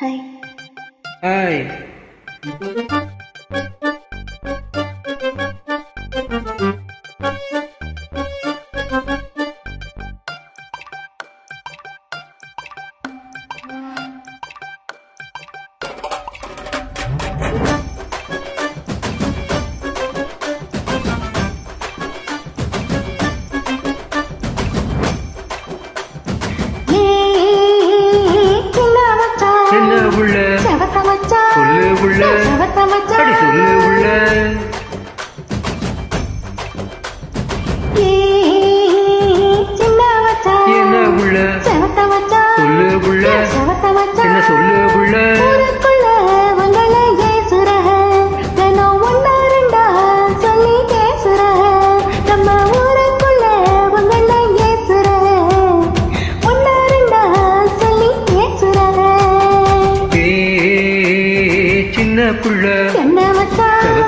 嗨嗨 சொல்லு உள்ள. அடி சொல்லு உள்ள.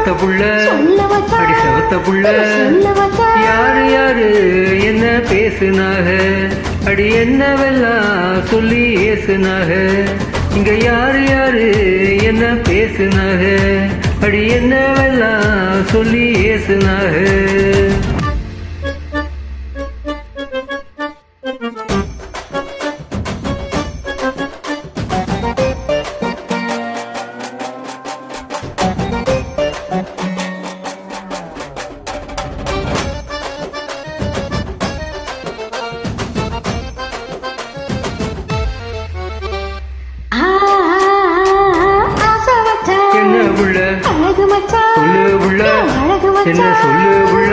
செவத்த புள்ள அடி செவத்த புள்ள யாரு யாரு என்ன பேசுனாக? அடி என்னவெல்லாம் சொல்லி ஏசுனாக? இங்க யாரு யாரு என்ன பேசுனாக? அடி என்னவெல்லாம் சொல்லி ஏசுனாக? என்ன. சொல்லு உள்ள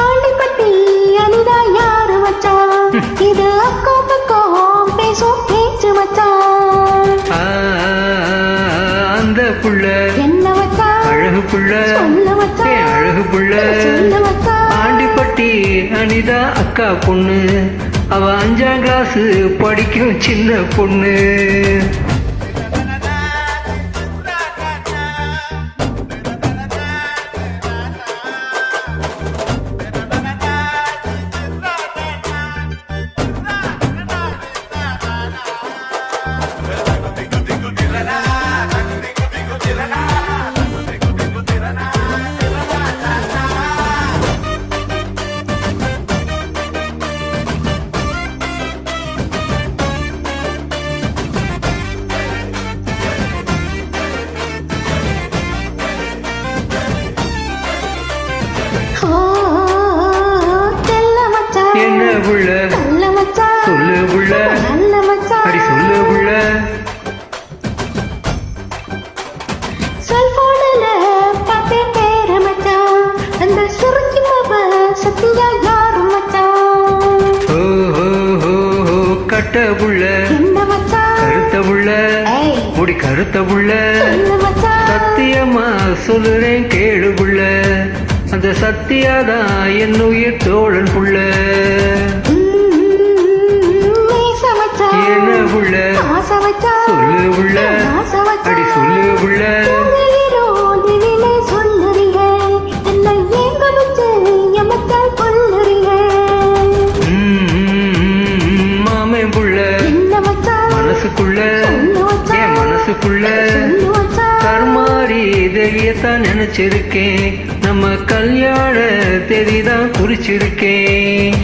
ஆண்டிப்பட்டி அனிதா யாரு மச்சான்? இது அக்கம் பக்கம் பேசும் பேச்சு மச்சான். ஆ, அந்த புள்ள என்ன மச்சான்? அழகு புள்ள சொல்லு மச்சான். அழகு புள்ள சொல்லு மச்சான். ஆண்டிப்பட்டி அனிதா அக்கா பொண்ணு அவ அஞ்சாம் கிளாஸ் படிக்கும் சின்ன பொண்ணு கட்ட மச்சான்? கருத்த ஏய், முடி கருத்த மச்சான். சத்தியமா சொல்லுறேன் கேளு புள்ள. அந்த சத்தியாதான் என் உயிர் தோழன் புள்ள. இதையத்தான் நம்ம கல்யாண தேதிதான் குறிச்சிருக்கேன்.